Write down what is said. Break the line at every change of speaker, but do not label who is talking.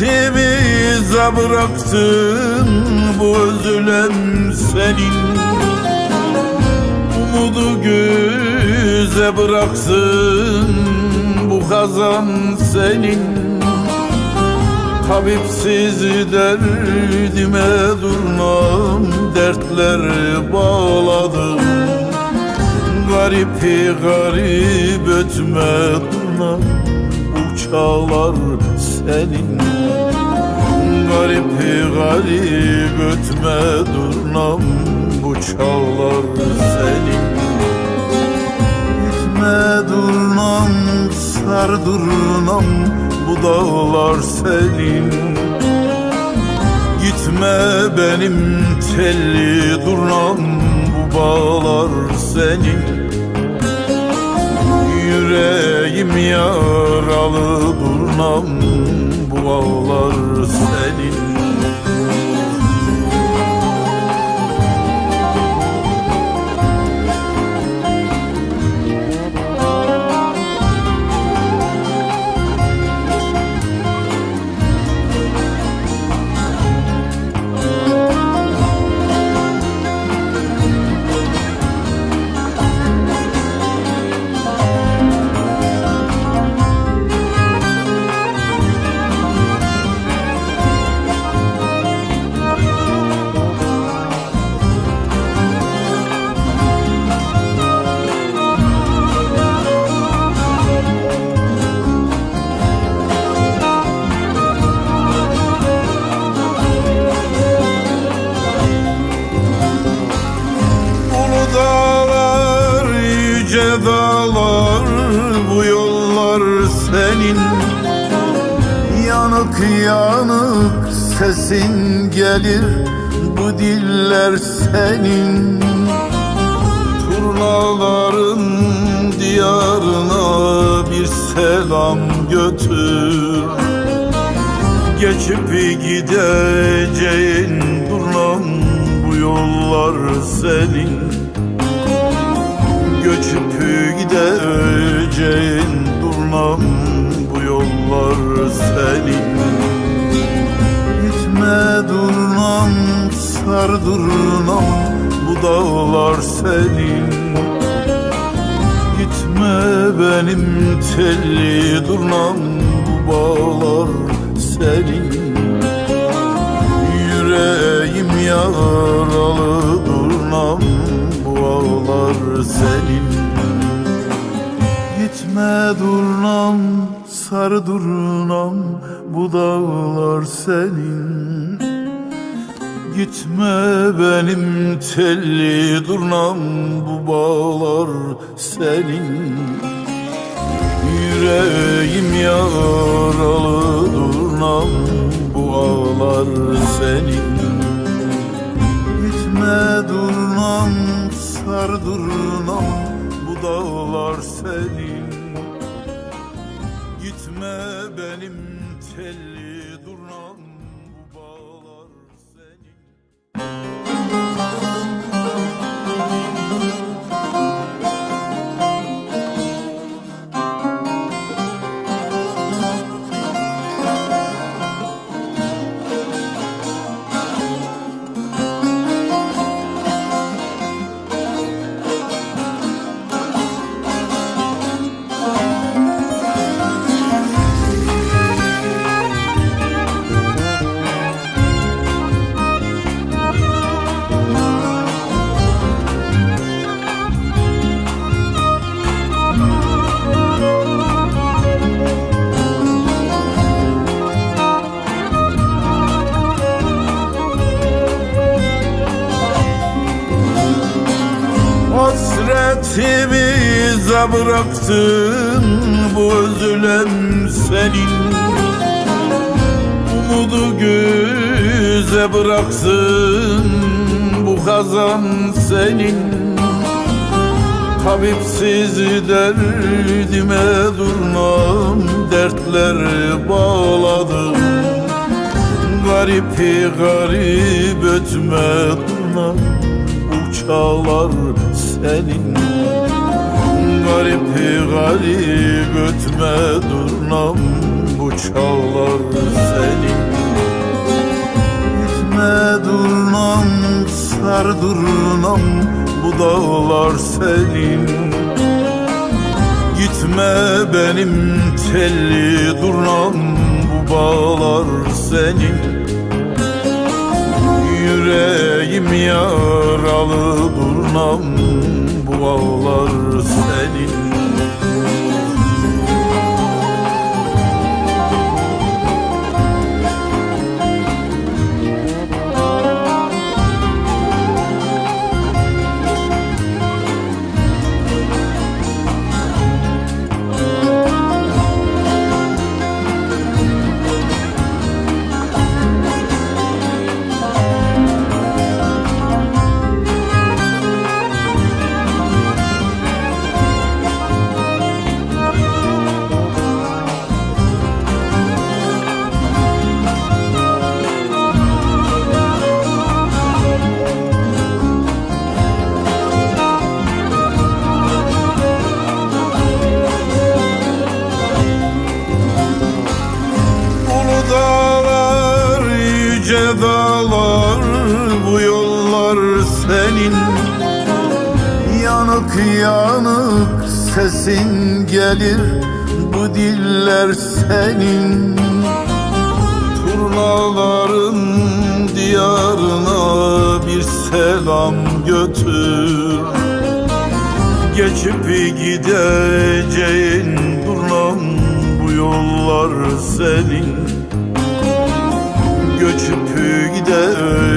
Hasretimize bıraktın bu özlem senin. Umudu göze bıraksın bu kazan senin. Tabipsiz derdime durmam Dertler bağladım Garip garip ötme durmam Bu çağlar senin Garip garip ötme durnam Bu çağlar senin. Gitme durnam sar durnam Bu dağlar senin. Gitme benim telli durnam Bu bağlar senin. Yüreğim yaralı durnam Bu bağlar senin yüce dağlar Bu yollar senin. Yanık yanık sesin gelir Bu diller senin. Turnaların diyarına bir selam götür. Geçip gideceğin durnam bu yollar senin Göçüp gideceğin durnam bu yollar senin. Gitme durnam sar durnam bu dağlar senin. Gitme benim telli durnam bu bağlar senin. Yüreğim yaralı senin Gitme durnam sar durnam bu dağlar senin. Gitme benim telli durnam bu bağlar senin. Yüreğim yaralı benim telli durnam Hasretimize bıraktın bu özlem senin. Umudu göze bıraksın bu kazan senin. Tabipsiz derdime durmam Dertler bağladım Garip garip ötme durmam Bu çağlar senin. Garip garip ötme durnam Bu çağlar senin. Gitme durnam sar durnam bu dağlar senin. Gitme benim telli durnam bu bağlar senin Yüreğim yaralı durnam bu ağlar senin Yanık yanık sesin gelir Bu diller senin Turnaların diyarına bir selam götür Geçip gideceğin durnam bu yollar senin Göçüp gideceğin